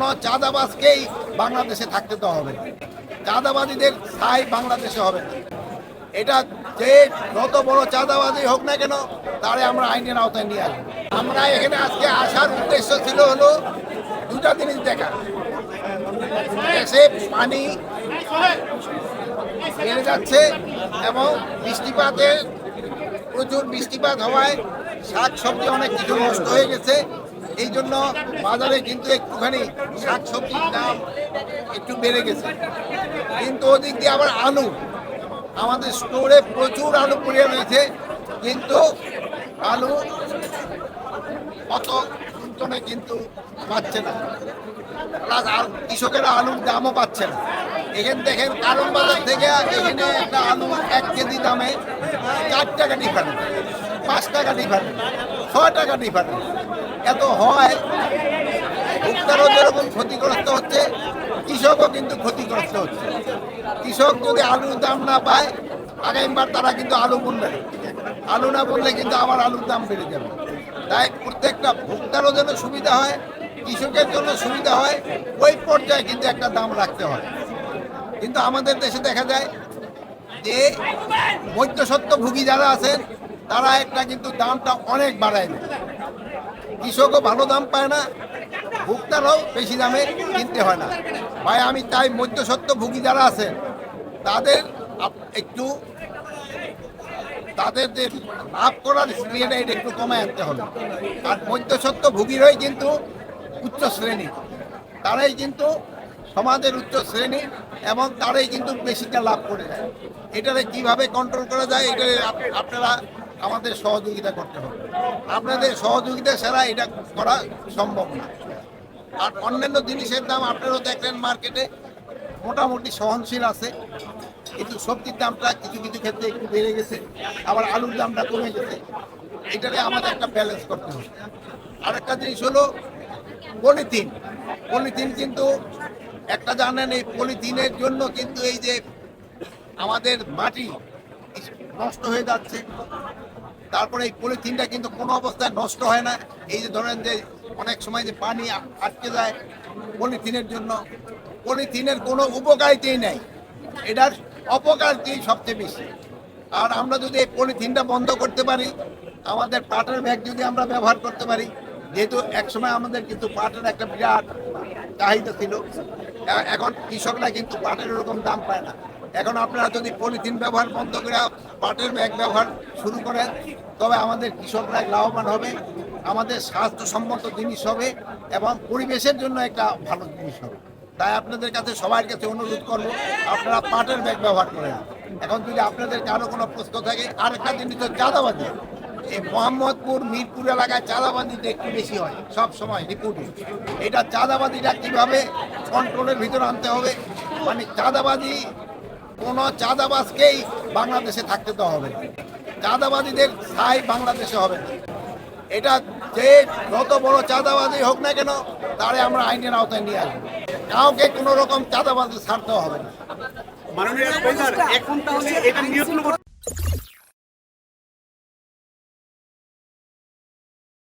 কোনো চাঁদাবাজকেই বাংলাদেশে থাকতে তো হবে না। চাঁদাবাদীদের স্থায়ী বাংলাদেশে হবে না। এটা যে যত বড় চাঁদাবাজি হোক না কেন, তারে আমরা আইনের আওতায় নিয়ে আসব। আমরা এখানে আজকে আসার উদ্দেশ্য ছিল হলো দুটা জিনিস দেখা। দেশে পানি বেড়ে যাচ্ছে এবং বৃষ্টিপাতের প্রচুর বৃষ্টিপাত হওয়ায় শাক সবজি অনেক কিছু নষ্ট হয়ে গেছে। এই জন্য বাজারে কিন্তু একটুখানি শাক সবজির দাম একটু বেড়ে গেছে। কিন্তু ওদিক দিয়ে আবার আলু। আমাদের স্টোরে প্রচুর আলু পড়ে রয়েছে। কিন্তু আলু কুন্তনে কিন্তু পাচ্ছে না। প্লাস কৃষকেরা আলুর দামও পাচ্ছে না। এখান দেখেন কারণ বাজার থেকে এখানে একটা আলু এক কেজি দামে চার টাকা ডিফারেন্স পাঁচ টাকা ডিফারেন্স ছয় টাকা ডিফারেন্স এত হয়, ভোক্তারও যেরকম ক্ষতিগ্রস্ত হচ্ছে, কৃষকও কিন্তু ক্ষতিগ্রস্ত হচ্ছে। কৃষক যদি আলুর দাম না পায়, আগামীবার তারা কিন্তু আলু বুনবে আলু না বললে কিন্তু আবার আলুর দাম বেড়ে যাবে। তাই প্রত্যেকটা ভোক্তারও যেন সুবিধা হয়, কৃষকের জন্য সুবিধা হয়, ওই পর্যায়ে কিন্তু একটা দাম রাখতে হয়। কিন্তু আমাদের দেশে দেখা যায় যে মধ্যসত্ত্বভোগী যারা আছেন, তারা একটা কিন্তু দামটা অনেক বাড়ায় দেয়। কৃষকও ভালো দাম পায় না, ভোক্তারাও বেশি দামে কিনতে হয় না। ভাই, আমি তাই মধ্যসত্ত্বভোগী যারা আছেন, তাদের একটু তাদের যে লাভ করার ইয়েটা এটা একটু কমায় আনতে হবে। আর মধ্যসত্ত্ব ভোগীরাই কিন্তু উচ্চ শ্রেণি। তারাই কিন্তু সমাজের উচ্চ শ্রেণি এবং তারাই কিন্তু বেশিটা লাভ করে। যায় এটারে কীভাবে কন্ট্রোল করা যায় এটা আপনারা আমাদের সহযোগিতা করতে হবে। আপনাদের সহযোগিতা ছাড়া এটা করা সম্ভব না। আর অন্যান্য জিনিসের দাম আপনারাও দেখলেন মার্কেটে, মোটামুটি সহনশীল আছে। কিন্তু সবজির দামটা কিছু কিছু ক্ষেত্রে একটু বেড়ে গেছে, আবার আলুর দামটা কমে গেছে। এটাকে আমাদের একটা ব্যালেন্স করতে হবে। আরেকটা জিনিস হলো পলিথিন। পলিথিন কিন্তু একটা জানেন, এই পলিথিনের জন্য কিন্তু এই যে আমাদের মাটি নষ্ট হয়ে যাচ্ছে তারপরে এই পলিথিনটা কিন্তু কোনো অবস্থায় নষ্ট হয় না। এই যে ধরেন যে অনেক সময় যে পানি আটকে যায় পলিথিনের জন্য, পলিথিনের কোনো উপকারিতাই নেই। এটার অপকারিতাই সবচেয়ে বেশি। আর আমরা যদি এই পলিথিনটা বন্ধ করতে পারি, আমাদের পাটের ব্যাগ যদি আমরা ব্যবহার করতে পারি, যেহেতু একসময় আমাদের কিন্তু পাটের একটা বিরাট চাহিদা ছিল এখন কৃষকরা কিন্তু পাটের এরকম দাম পায় না। এখন আপনারা যদি পলিথিন ব্যবহার বন্ধ করে পাটের ব্যাগ ব্যবহার শুরু করেন, তবে আমাদের কৃষকরা লাভবান হবে, আমাদের স্বাস্থ্যসম্মত জিনিস হবে এবং পরিবেশের জন্য একটা ভালো জিনিস হবে। তাই আপনাদের কাছে সবার কাছে অনুরোধ করব, আপনারা পাটের ব্যাগ ব্যবহার করেন। এখন যদি আপনাদের কারও কোনো প্রশ্ন থাকে, আরেকটা জিনিস হচ্ছে চাঁদাবাজি। এই মোহাম্মদপুর, মিরপুর এলাকায় চাঁদাবাজিটা একটু বেশি হয়, সব সময় রিপোর্টে। এটা চাঁদাবাজিটা কীভাবে কন্ট্রোলের ভিতরে আনতে হবে? মানে চাঁদাবাজি কোনো চাঁদাবাজকেই বাংলাদেশে থাকতে তো হবে না। চাঁদাবাদীদের স্থায়ী বাংলাদেশে হবে না। এটা যে যত বড় চাঁদাবাজি হোক না কেন, তারে আমরা আইনের আওতায় নিয়ে আসব। কাউকে কোনো রকম চাঁদাবাজি ছাড়তে হবে না। এখন